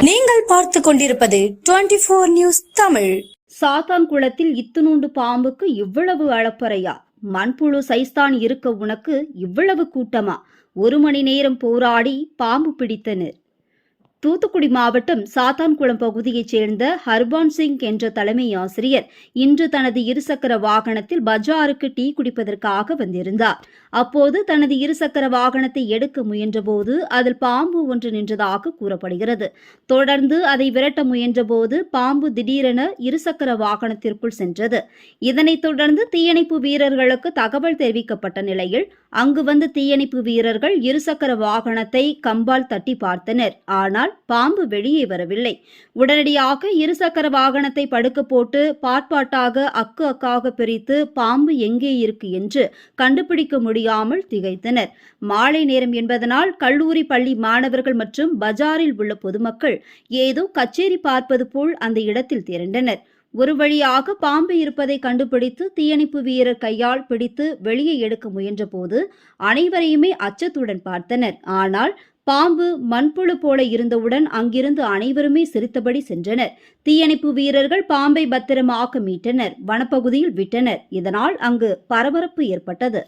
நீங்கள் பார்த்து கொண்டிருப்பது டுவெண்டி போர் நியூஸ் தமிழ். சாத்தான்குளத்தில் இத்துணூண்டு பாம்புக்கு இவ்வளவு அளப்பறையா? மண்புழு சைஸ்தான் இருக்க உனக்கு இவ்வளவு கூட்டமா? ஒரு மணி நேரம் போராடி பாம்பு பிடித்தனர். தூத்துக்குடி மாவட்டம் சாத்தான்குளம் பகுதியைச் சேர்ந்த ஹர்பான் சிங் என்ற தலைமை ஆசிரியர் இன்று தனது இருசக்கர வாகனத்தில் பஜாருக்கு டீ குடிப்பதற்காக வந்திருந்தார். அப்போது தனது இருசக்கர வாகனத்தை எடுக்க முயன்றபோது அதில் பாம்பு ஒன்று நின்றதாக கூறப்படுகிறது. தொடர்ந்து அதை விரட்ட முயன்றபோது பாம்பு திடீரென இருசக்கர வாகனத்திற்குள் சென்றது. இதனைத் தொடர்ந்து தீயணைப்பு வீரர்களுக்கு தகவல் தெரிவிக்கப்பட்ட நிலையில் அங்கு வந்த தீயணைப்பு வீரர்கள் இருசக்கர வாகனத்தை கம்பால் தட்டி பார்த்தனர். ஆனால் ஆனால் பாம்பு வெளியே வரவில்லை. உடனடியாக இருசக்கர வாகனத்தை படுக்க போட்டு பாட்பாட்டாக அக்கு அக்காக பிரித்து பாம்பு எங்கே இருக்கு என்று கண்டுபிடிக்க முடியாமல் திகைத்தனர். மாலை நேரம் என்பதனால் கல்லூரி பள்ளி மாணவர்கள் மற்றும் பஜாரில் உள்ள பொதுமக்கள் ஏதோ கச்சேரி பார்ப்பது போல் அந்த இடத்தில் திரண்டனர். ஒரு வழியாக பாம்பு இருப்பதை கண்டுபிடித்து தீயணைப்பு வீரர் கையால் பிடித்து வெளியே எடுக்க முயன்றபோது அனைவரையுமே அச்சத்துடன் பார்த்தனர். ஆனால் பாம்பு மண்புழு போல இருந்தவுடன் அங்கிருந்து அனைவருமே சிரித்தபடி சென்றனர். தீயணைப்பு வீரர்கள் பாம்பை பத்திரமாக மீட்டனர். வனப்பகுதியில் விட்டனர். இதனால் அங்கு பரபரப்பு ஏற்பட்டது.